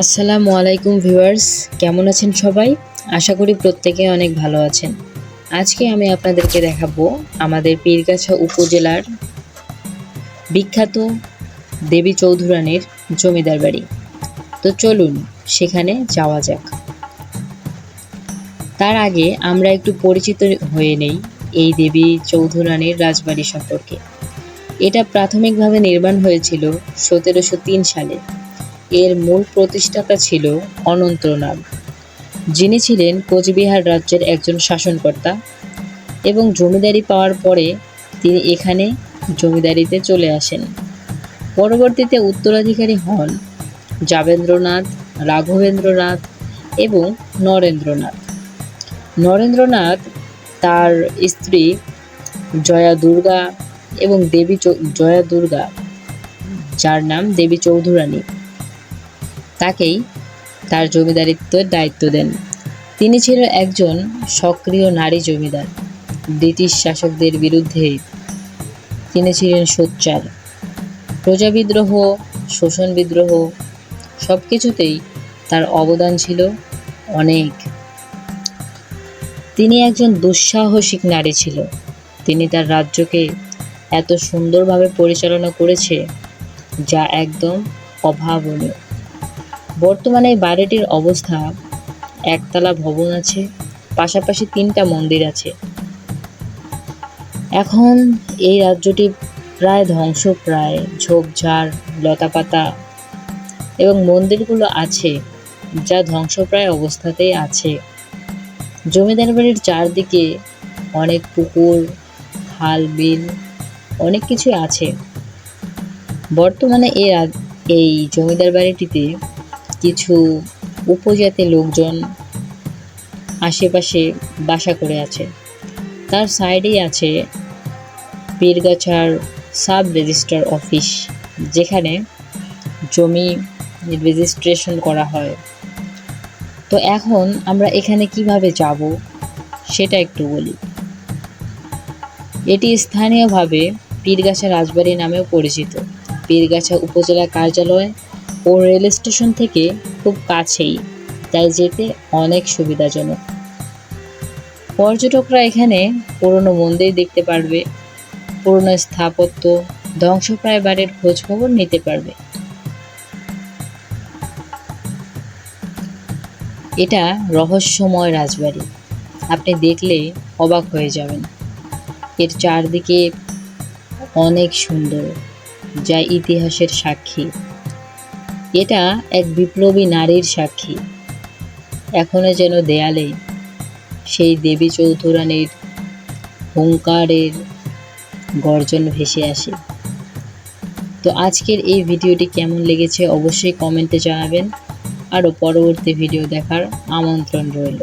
আসসালামু আলাইকুম ভিউয়ার্স, কেমন আছেন সবাই? আশা করি প্রত্যেকে অনেক ভালো আছেন। আজকে আমি আপনাদেরকে দেখাবো আমাদের পীরগাছা উপজেলার বিখ্যাত দেবী চৌধুরানীর জমিদার বাড়ি। তো চলুন, সেখানে যাওয়া যাক। তার আগে আমরা একটু পরিচিত হয়ে নেই এই দেবী চৌধুরানীর রাজবাড়ি সম্পর্কে। এটা প্রাথমিকভাবে নির্মাণ হয়েছিল সতেরোশো তিন সালে। এর মূল প্রতিষ্ঠাতা ছিল অনন্তনাগ, যিনি ছিলেন কোচবিহার রাজ্যের একজন শাসনকর্তা এবং জমিদারি পাওয়ার পরে তিনি এখানে জমিদারিতে চলে আসেন। পরবর্তীতে উত্তরাধিকারী হন যাবেন্দ্রনাথ, রাঘবেন্দ্রনাথ এবং নরেন্দ্রনাথ। নরেন্দ্রনাথ তার স্ত্রী জয়া দুর্গা এবং দেবী জয়া দুর্গা যার নাম দেবী চৌধুরানী। তাকেই তার জমিদারিত্বের দায়িত্ব দেন। তিনি ছিলেন একজন সক্রিয় নারী জমিদার, ব্রিটিশ শাসকদের বিরুদ্ধে। তিনি ছিলেন সোচ্চার, প্রজা বিদ্রোহ, শোষণ বিদ্রোহ সব কিছুতেই তার অবদান ছিল অনেক। তিনি একজন দুঃসাহসিক নারী ছিল। তিনি তার রাজ্যকে এত সুন্দরভাবে পরিচালনা করেছে, যা একদম অভাবনীয়। বর্তমানে এই বাড়িটির অবস্থা, একতলা ভবন আছে, পাশাপাশি তিনটা মন্দির আছে। এখন এই রাজ্যটি প্রায় ধ্বংসপ্রায় ঝোপঝাড়, লতাপাতা এবং মন্দিরগুলো আছে যা ধ্বংসপ্রায় অবস্থাতেই আছে। জমিদার বাড়ির চারদিকে অনেক পুকুর, খাল, বিল, অনেক কিছু আছে। বর্তমানে এই এই জমিদার বাড়িটিতে কিছু উপজাতি লোকজন আশেপাশে বাসা করে আছে। তার সাইডেই আছে পীরগাছার সাব রেজিস্ট্রার অফিস, যেখানে জমি রেজিস্ট্রেশন করা হয়। তো এখন আমরা এখানে কীভাবে যাব, সেটা একটু বলি। এটি স্থানীয়ভাবে পীরগাছা রাজবাড়ি নামেও পরিচিত। পীরগাছা উপজেলা কার্যালয় ও রেল স্টেশন থেকে খুব কাছেই, তাই যেতে অনেক সুবিধাজনক। পর্যটকরা এখানে পুরনো মন্দির দেখতে পারবে, পুরনো স্থাপত্য, ধ্বংসপ্রায় বাড়ির খোঁজ খবর নিতে পারবে। এটা রহস্যময় রাজবাড়ি। আপনি দেখলে অবাক হয়ে যাবেন। এর চারদিকে অনেক সুন্দর, যা ইতিহাসের সাক্ষী। এটা এক বিপ্লবী নারীর সাক্ষী। এখনও যেন দেয়ালে সেই দেবী চৌধুরানীর হুঙ্কারের গর্জন ভেসে আসে। তো আজকের এই ভিডিওটি কেমন লেগেছে অবশ্যই কমেন্টে জানাবেন। আরও পরবর্তী ভিডিও দেখার আমন্ত্রণ রইল।